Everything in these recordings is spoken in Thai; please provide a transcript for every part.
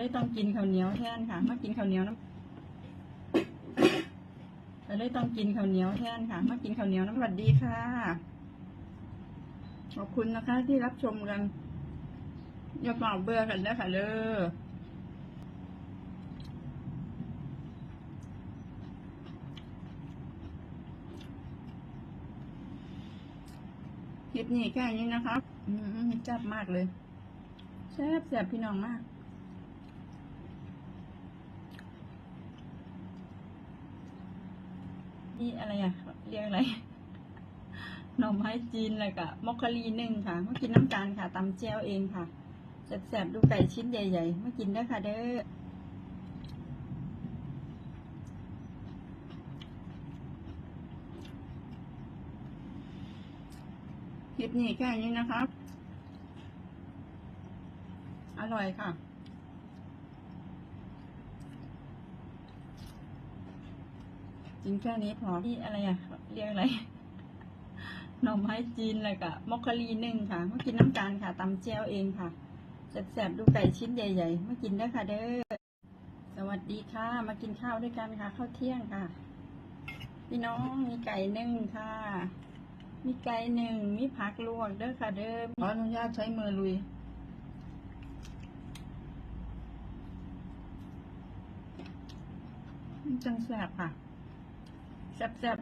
ก็เลยต้องกินข้าวเหนียวแทนค่ะ มากินข้าวเหนียวน้ำก็เลยต้องกินข้าวเหนียวแทนค่ะ มากินข้าวเหนียวน้ำสวัสดีค่ะ ขอบคุณนะคะ ที่รับชมกันอย่าเปล่าเบื่อกันนะคะเด้อคลิปนี้แค่นี้นะครับอืมแซบมากเลยแซ่บแซ่บพี่น้องมาก นี่อะไรอะ เรียกอะไร หน่อไม้จีนอะไรกะมอคคารีหนึ่งค่ะมากินน้ำตาลค่ะตำแจ่วเองค่ะแสบๆดูไก่ชิ้นใหญ่ๆมากินได้ค่ะเด้อคลิปนี้แค่นี้นะครับอร่อยค่ะ กินแค่นี้พอที่อะไรอะเรียกอะไรหน่อไม้จีนอะไรกะมอคคารีหนึ่งค่ะมากินน้ำตาลค่ะตำแจ่วเองค่ะแสบๆดูไก่ชิ้นใหญ่ๆมากินได้ค่ะเด้อสวัสดีค่ะ มากินข้าวด้วยกันค่ะข้าวเที่ยงค่ะ พี่น้องมีไก่หนึ่งค่ะ มีไก่หนึ่งมีผักลวกเด้อค่ะเด้อขออนุญาตใช้มือลุยจังแสบค่ะ แซ่บ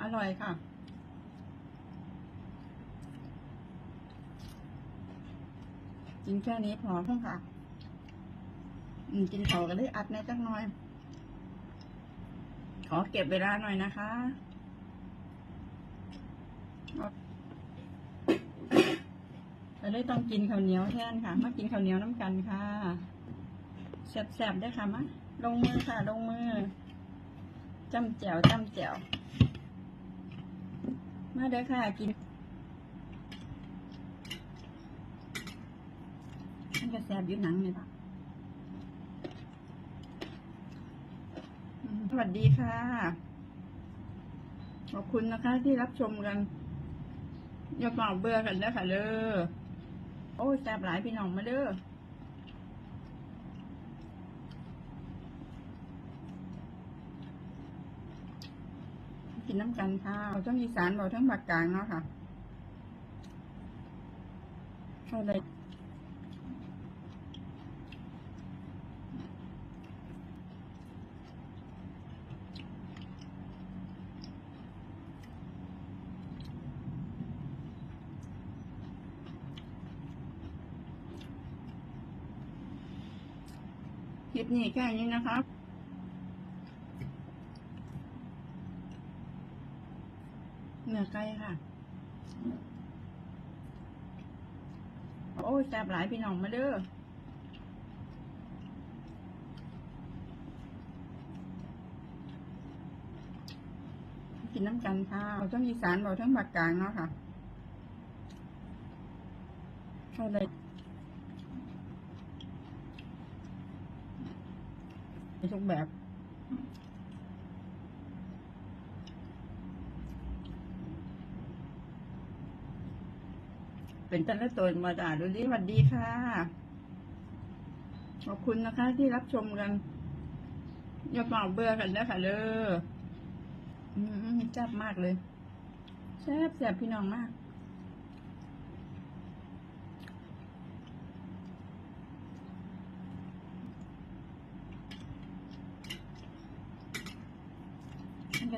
อร่อยค่ะกินแค่นี้พอเพิ่งค่ะอืมกินเขากันได้อัดในจักหน่อย ขอเก็บเวลาหน่อยนะคะ ก็เลยต้องกินข้าวเหนียวแทนค่ะ มากินข้าวเหนียวน้ำกันค่ะแซ่บๆได้ค่ะมาลงมือค่ะ ลงมือจ้ำแจวจ้ำแจวมาเด้อค่ะกินมันก็แซบอยู่หนังเลยปะสวัสดีค่ะ ขอบคุณนะคะที่รับชมกันอย่าเปล่าเบื่อกันเด้อค่ะเด้อ โอ้ยแซ่บหลายพี่น้องมาเด้อกินน้ำกันค่ะเราทั้งอีสานเราทั้งภาคกลางเนาะค่ะเข้าเล คลิปนี้แค่นี้นะครับเนื้อไก่ค่ะ โอ้ยแซ่บหลายพี่น้องมาเด้อกินน้ำกันค่ะเราทั้งอีสานเราทั้งภาคกลางเนาะค่ะเข้าเลย ทุกแบบ เป็นแต่ละตัวมาด่าดูดิสวัสดีค่ะ ขอบคุณนะคะที่รับชมกัน อย่าเปล่าเบื่อกันนะคะเด้ออืมแซ่บมากเลยแซ่บแซ่บพี่น้องมาก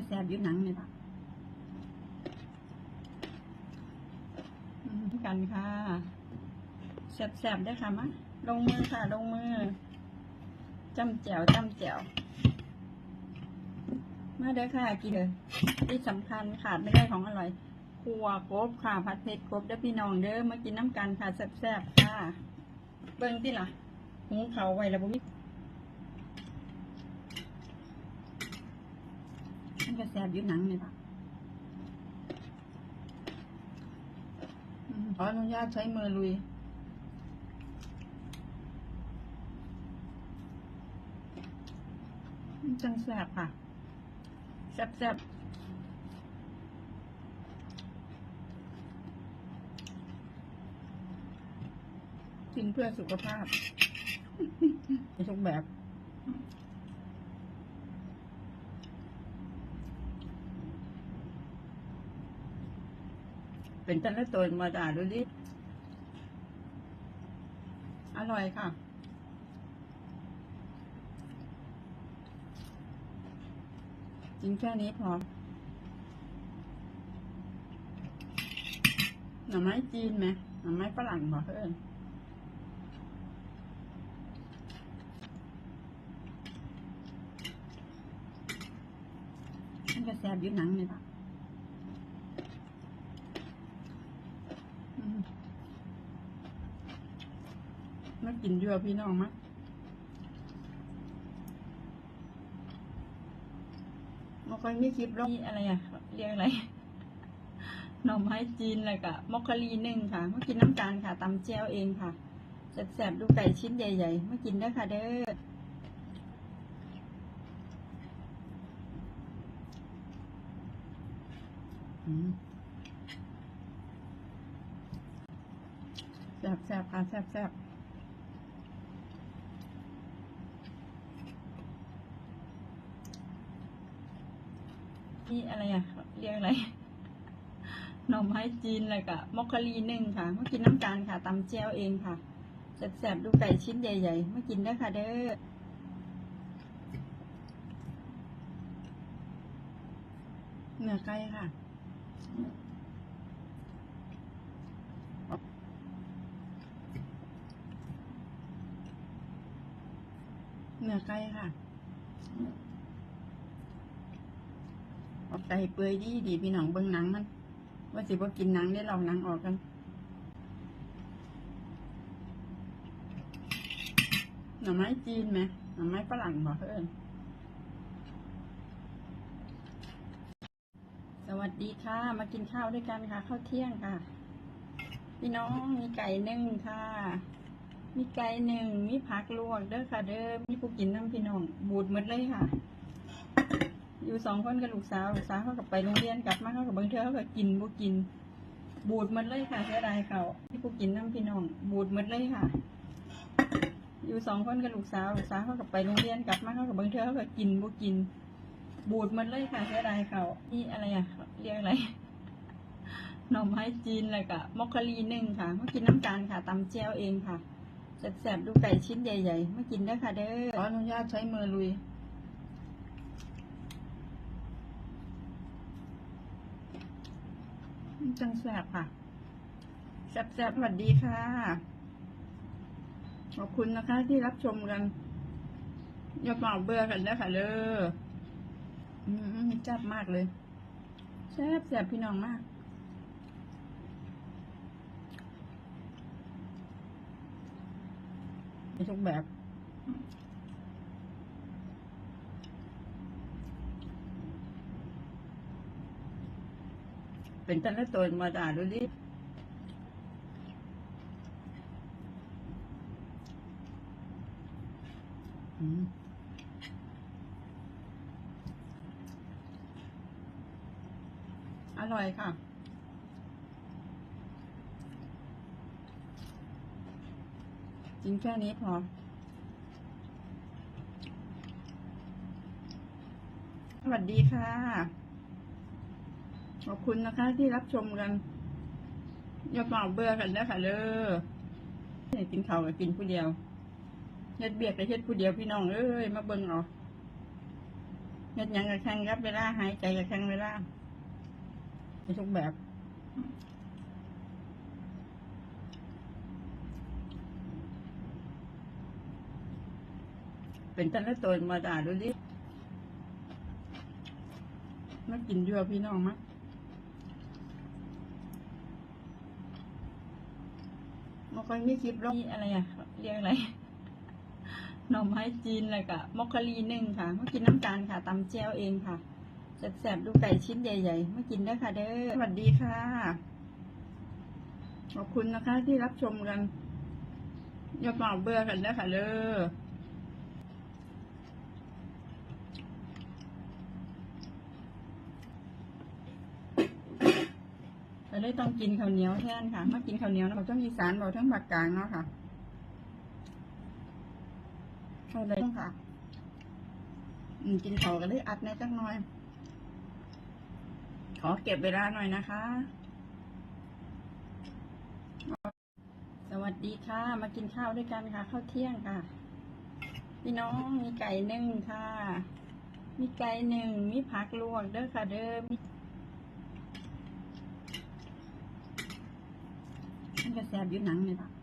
แซ่บอยู่หนังเลยปะอืมกันค่ะแซ่บๆได้ค่ะมะลงมือค่ะ ลงมือจำแจวจำแจวมาเด้อค่ะ กินเลยที่สำคัญขาดไม่ได้ของอร่อยครัวกบค่ะผัดเผ็ดกบเด้อพี่น้องเด้อมากินน้ำกันค่ะแซ่บๆค่ะ เบิ่งที่ล่ะหุงเขาไว้แล้วบุ้มิ ก็ะแสบอยู่หนังเลยค่ะขออนุญาตใช้มือลุย จังแสบค่ะ แสบแสบกินเพื่อสุขภาพทุกแบบ เป็นแต่ละตัวมาด่าดูดิอร่อยค่ะกินแค่นี้พอหน่อไม้จีนไหมหน่อไม้ฝรั่งบอกเพื่อนมันก็แซ่บยุ่หนังเลยปะอืมมา กินเยอะพี่น้องมะมันค่อยมีคลิปหรอกนี่อะไรอะ เรียกอะไร หน่อไม้จีนเลยกะมอคคารีหนึ่งค่ะ มากินน้ำตาลค่ะตำแจ่วเองค่ะแสบๆดูไก่ชิ้นใหญ่ๆ มากินได้อค่ะเด้ออืมแซ่บๆค่ะแซ่บๆ นี่อะไรอะ เรียกอะไร หน่อไม้จีนเลยกะมอคคารีหนึ่งค่ะมากินน้ำตาลค่ะตำแจ่วเองค่ะแสบๆดูไก่ชิ้นใหญ่ๆมากินได้ค่ะเด้อเนื้อไก่ค่ะ เนื้อไก่ค่ะ เอาไก่เปื่อยดีดีพี่น้องเบิ่งหนังมัน ว่าสิบ่กินหนังได้ลองหนังออกกันหน่อไม้จีนไหมหน่อไม้ฝรั่งบอกเพื่อนสวัสดีค่ะ มากินข้าวด้วยกันค่ะ ข้าวเที่ยงค่ะ พี่น้องมีไก่นึ่งค่ะ มีไก่หนึ่งมีผักลวกเด้อค่ะ เด้อมีผู้กินน้ำพี่น้องบูดหมดเลยค่ะ อยู่สองคนกับลูกสาวลูกสาวเขากับไปโรงเรียนกลับมาเขากับบางเทื่อเขาก็กินบ่กิน บูดหมดเลยค่ะเสียดายเขาที่ผู้กินน้ำพี่น้อง บูดหมดเลยค่ะ อยู่สองคนกับลูกสาวลูกสาวเขากับไปโรงเรียนกลับมาเขากับบางเทื่อเขาก็กินบ่กิน บูดหมดเลยค่ะเสียดายเขานี่อะไรอะเรียกอะไรหน่อไม้จีนเลยกะมอคคารีหนึ่งค่ะมากินน้ำตาลค่ะตำแจ่วเองค่ะแสบๆดูไก่ชิ้นใหญ่ๆมากินได้ค่ะเด้อขออนุญาตใช้มือลุย จังแสบค่ะแสบแสบสวัสดีค่ะ ขอบคุณนะคะที่รับชมกัน อย่าเป่าเบื่อกันนะค่ะเลยอืมแซ่บมากเลยแซ่บแซ่บพี่น้องมากในทุกแบบ เป็นแต่ละตัวมาด่าดูดิอืมอร่อยค่ะ กินแค่นี้พอ สวัสดีค่ะ ขอบคุณนะคะ ที่รับชมกัน อย่าเป่าเบื่อกันนะค่ะเลยให้กินข้าวกับกินผู้เดียวเฮ็ดเบียกกับเฮ็ดผู้เดียวพี่น้องเอ้ยมาเบิ่งเอาเฮ็ดยังกับแข่งรับเวลาหายใจกับแข่งเวลาในทุกแบบเป็นแต่ละตัวมาด่าดูดิมากินเยอะพี่น้องมะ มันค่อยมีคลิปหรอกนี่อะไรอะเรียกอะไรหน่อไม้จีนเลยกะมอคคารีหนึ่งค่ะมากินน้ำตาลค่ะตำแจ่วเองค่ะแสบๆดูไก่ชิ้นใหญ่ๆมากินได้อค่ะ เด้อสวัสดีค่ะ ขอบคุณนะคะที่รับชมกันอย่าเปล่าเบื่อกันนะค่ะเลย แต่เลยต้องกินข้าวเหนียวแทนค่ะ มากินข้าวเหนียวนะบอกต้องอีสานบอกทั้งภาคกลางเนาะค่ะเข้าเลยค่ะอืมกินเขากันเลยอัดแน่จังหน่อย ขอเก็บเวลาหน่อยนะคะ สวัสดีค่ะ มากินข้าวด้วยกันค่ะ ข้าวเที่ยงค่ะ พี่น้องมีไก่นึ่งค่ะ มีไก่หนึ่งมีผักลวกเด้อค่ะ เด้อมี มันก็แสบ